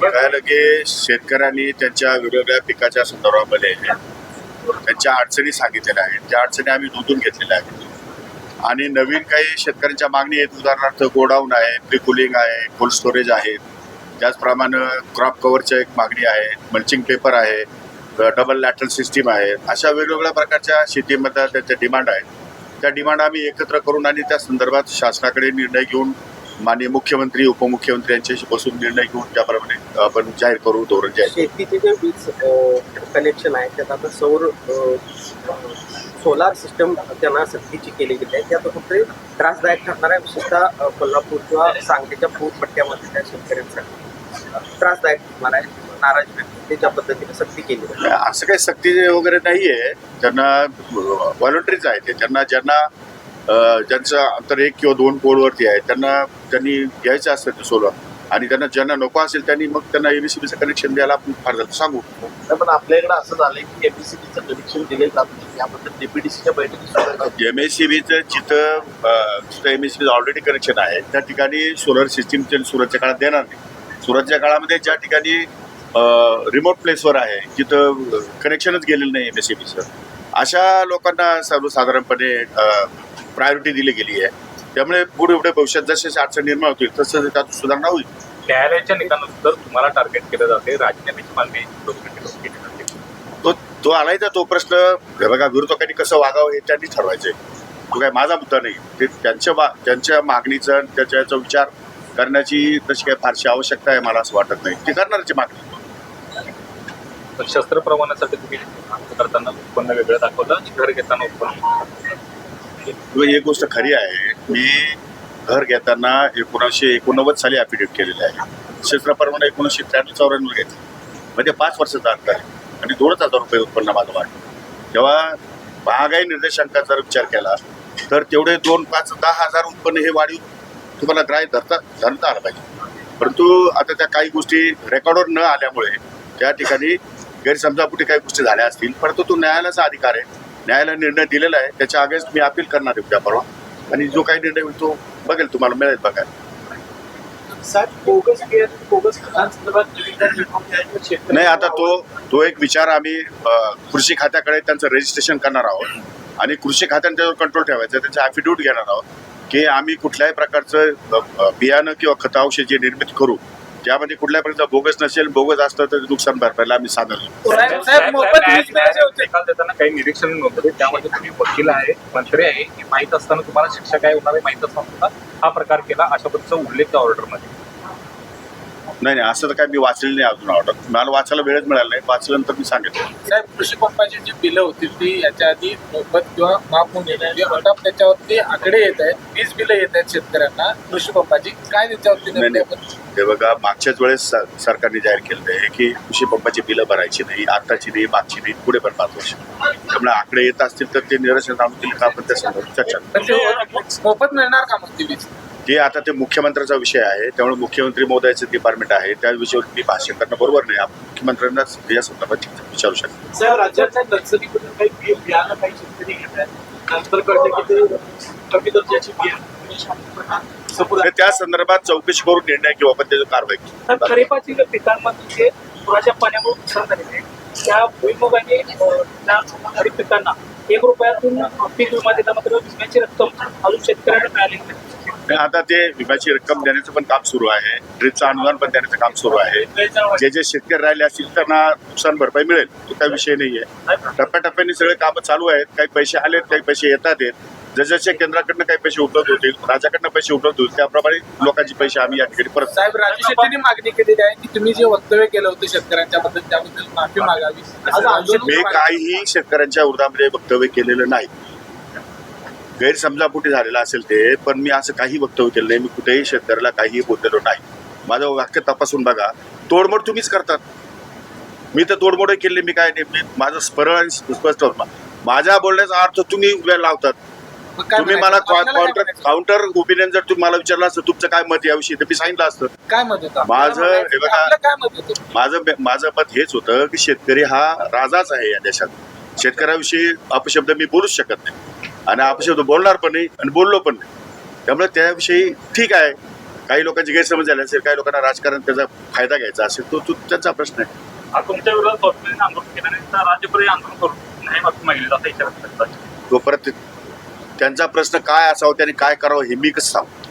बघायला की शेतकऱ्यांनी त्यांच्या वेगवेगळ्या पिकाच्या संदर्भामध्ये त्यांच्या अडचणी सांगितलेल्या आहेत. त्या अडचणी आम्ही नोंदून घेतलेल्या आहेत. आणि नवीन काही शेतकऱ्यांच्या मागणी आहेत. उदाहरणार्थ गोडाऊन आहे प्रिकुलिंग आहे कोल्ड स्टोरेज आहे. त्याचप्रमाणे क्रॉप कव्हरच्या एक मागणी आहे मल्चिंग पेपर आहे डबल लॅटरल सिस्टीम आहे. अशा वेगवेगळ्या प्रकारच्या शेतीमध्ये त्याच्या डिमांड आहेत. त्या डिमांड आम्ही एकत्र करून आणि त्या संदर्भात शासनाकडे निर्णय घेऊन माननीय मुख्यमंत्री उपमुख्यमंत्री यांच्याशी बसून निर्णय घेऊन त्याप्रमाणे आपण जाहीर करू धोरण जाहीर. शेतीचे जे वीज कनेक्शन आहे त्यात आता सौर सोलार सिस्टम त्यांना सक्तीची केली गेली आहे. त्यात कुठे त्रासदायक ठरणार आहे विशेषतः कोल्हापूर किंवा सांगलीच्या पूर पट्ट्यामध्ये त्या शेतकऱ्यांसाठी. त्रासदायक ठरणार आहे. नाराज व्यक्ती ज्या पद्धतीने सक्ती केली आहे. असं काही सक्ती वगैरे नाही आहे त्यांना व्हॉलंटरीच आहे ते त्यांना ज्यांना अं, ज्यांचं अंतर एक किंवा दोन पोलवरती आहे त्यांना त्यांनी घ्यायचं असतं ते सोलर आणि त्यांना ज्यांना नको असेल त्यांनी मग त्यांना एबीसीबीचं कनेक्शन द्यायला आपण फार झालं. सांगू. पण आपल्याकडे असं झालंय की एमपीसीबीचं कनेक्शन दिले जात नाही. याबद्दल डीपीडीसीच्या बैठकीत सुद्धा झालं. एम एस सी बीचं जिथं जिथं M S C already connection आहे त्या ठिकाणी सोलर सिस्टीम सुरतच्या काळात देणार नाही. सुरतच्या काळामध्ये ज्या ठिकाणी रिमोट प्लेसवर आहे जिथं कनेक्शनच गेलेलं नाही एम एस सी बीचं अशा लोकांना सर्वसाधारणपणे प्रायोरिटी दिली गेली आहे. त्यामुळे पुढे पुढे भविष्यात जसे अडचण निर्माण होतील तसं त्यात सुधारणा होईल. न्यायालयाच्या निकालानुसार तुम्हाला टार्गेट केलं जाते. राजीनाम्याची मागणी विरोधकांनी केली जाते. तो तो आलाय तर तो प्रश्न बघा विरोधकांनी कसं वागावं हे त्यांनी ठरवायचंय तो काय माझा मुद्दा नाही. ते त्यांच्या मा त्यांच्या मागणीचा आणि त्याच्या याचा विचार करण्याची तशी काही फारशी आवश्यकता आहे मला असं वाटत नाही. ते करणारची मागणी. पण शस्त्र प्रमाणासाठी तुम्ही करताना उत्पन्न वेगळं दाखवलं घर घेताना उत्पन्न. एक गोष्ट खरी आहे. मी घर घेताना एकोणीसशे एकोणनव्वद साली ॲफिडेविट केलेलं आहे. क्षेत्रप्रमाणे एकोणीसशे त्र्याण्णव चौऱ्याण्णव घेतलं. म्हणजे पाच वर्षाचा अंतर आहे. आणि दोनच हजार रुपये उत्पन्न माझं वाटतं तेव्हा महागाई निर्देशांकाचा जर विचार केला तर तेवढे दोन पाच दहा हजार उत्पन्न हे वाढीव तुम्हाला ग्राह्य धरता धरता आलं पाहिजे. परंतु आता त्या काही गोष्टी रेकॉर्डवर न आल्यामुळे त्या ठिकाणी गैरसमजापुटी काही गोष्टी झाल्या असतील. परंतु तो न्यायालयाचा अधिकार आहे. न्यायालयाने निर्णय दिलेला आहे. त्याच्या अगेन्स्ट मी अपील करणार आहे उद्या परवा. आणि जो काही निर्णय होईल तो बघेल तुम्हाला मिळेल बघायला नाही आता तो तो एक विचार आम्ही कृषी खात्याकडे त्यांचं रजिस्ट्रेशन करणार आहोत. आणि कृषी खात्याने त्याच्यावर कंट्रोल ठेवायचं त्याचं ॲफिडेविट घेणार आहोत की आम्ही कुठल्याही प्रकारचं बियाणं किंवा खत औषधी निर्मिती करू त्यामध्ये कुठल्याही प्रकारचं बोगस नसेल बोगस असतं तर नुकसान भरपाईला आम्ही सादर काही निरीक्षण नव्हते त्यामध्ये तुम्ही वकील आहे मंत्री आहे हे माहीत असताना तुम्हाला शिक्षा काय होणार आहे माहीत असताना हा प्रकार केला अशा पद्धतीचा उल्लेख त्या ऑर्डरमध्ये. नाही नाही असं तर काय मी वाचलेलं नाही अजून ऑर्डर मला वाचायला वेळच मिळाला नाही. वाचल्यानंतर मी सांगितलं. साहेब कृषी पंपाची जी बिलं होती ती याच्या आधी मोफत किंवा माफ होऊन गेली आता त्याच्यावरती आकडे येत आहेत वीज बिलं येत आहेत शेतकऱ्यांना. कृषी पंपाची काय त्याच्यावरती नाही, निर्णय नाही. हे बघा मागच्याच वेळेस सरकारने जाहीर केलेलं आहे की कृषी पंपाची बिलं भरायची नाही आताची नाही मागची नाही पुढे पण पाच वर्ष. त्यामुळे आकडे येत असतील तर ते निरसन आणतील का आपण त्या संदर्भात चर्चा करू. पण ते मोफत मिळणार का मग ती वीज? ते आता ते मुख्यमंत्र्याचा विषय आहे. त्यामुळे मुख्यमंत्री महोदयाचं डिपार्टमेंट आहे त्या विषयावर मी भाष्य करणं बरोबर नाही. आपण मुख्यमंत्र्यांनाच या संदर्भात विचारू शकतो राज्यातल्या काही बि- बियाणं काही शेतकरी घेत आहेत. नंतर कळतं की ते कमी दर्जाची तर त्या संदर्भात चौकशी करून निर्णय घेऊ आपण त्याची कारवाई खरीपाची पिकांमध्ये पुराच्या पाण्यामुळे नुकसान झालेले आहे, त्या भुईमुगाने खरीप पिकांना एक रुपयातून पीक विमा मात्र विम्याची रक्कम अजून शेतकऱ्यांना मिळाली नाही. आता ते विम्याची रक्कम देण्याचं पण काम सुरू आहे. ड्रीपचं अनुदान पण देण्याचं काम सुरू आहे. जे जे शेतकरी राहिले असतील त्यांना नुकसान भरपाई मिळेल. तो काही विषय नाही आहे टप्प्याटप्प्याने सगळे कामं चालू आहेत. काही पैसे आलेत काही पैसे येतात आहेत जसजसे केंद्राकडनं काही पैसे उपलब्ध होतील राज्याकडनं पैसे उपलब्ध होतील त्याप्रमाणे लोकांचे पैसे आम्ही या ठिकाणी परत साहेब राजू शेट्टीने मागणी केलेली आहे की तुम्ही जे वक्तव्य केलं होतं शेतकऱ्यांच्या बद्दल त्याबद्दल माफी मागावी. मी काहीही शेतकऱ्यांच्या विरोधामध्ये वक्तव्य केलेलं नाही. गैरसमजापोटी झालेलं असेल ते पण मी असं काही वक्तव्य केलं नाही. मी कुठेही शेतकऱ्याला काहीही बोललेलो नाही. माझं वाक्य तपासून बघा. तोडमोड तुम्हीच करतात. मी तर तोडमोड केली मी काय नाही. मी माझं स्पष्ट आणि स्पष्ट होतं. माझ्या बोलण्याचा अर्थ तुम्ही उभ्या लावतात. तुम्ही मला काउंटर काउंटर ओपिनियन जर तुम्हाला विचारलं असतं तुमचं काय मत याविषयी तर मी सांगितलं असतं. काय मत माझं हे बघा माझं माझं मत हेच होतं की शेतकरी हा राजाच आहे या देशात. शेतकऱ्याविषयी अपशब्द मी बोलूच शकत नाही. आणि अपशब्द बोलणार पण नाही आणि बोललो पण नाही. त्यामुळे त्याविषयी ठीक आहे. काही लोकांची गैरसमज झाली असेल काही लोकांना राजकारण त्याचा फायदा घ्यायचा असेल तो त्यांचा प्रश्न आहे. तुमच्या विरोधात आंदोलन केल्याने आंदोलन करून नाही जाता. तोपर्यंत त्यांचा प्रश्न काय असावा त्याने काय करावं हे मी कसं सांगू?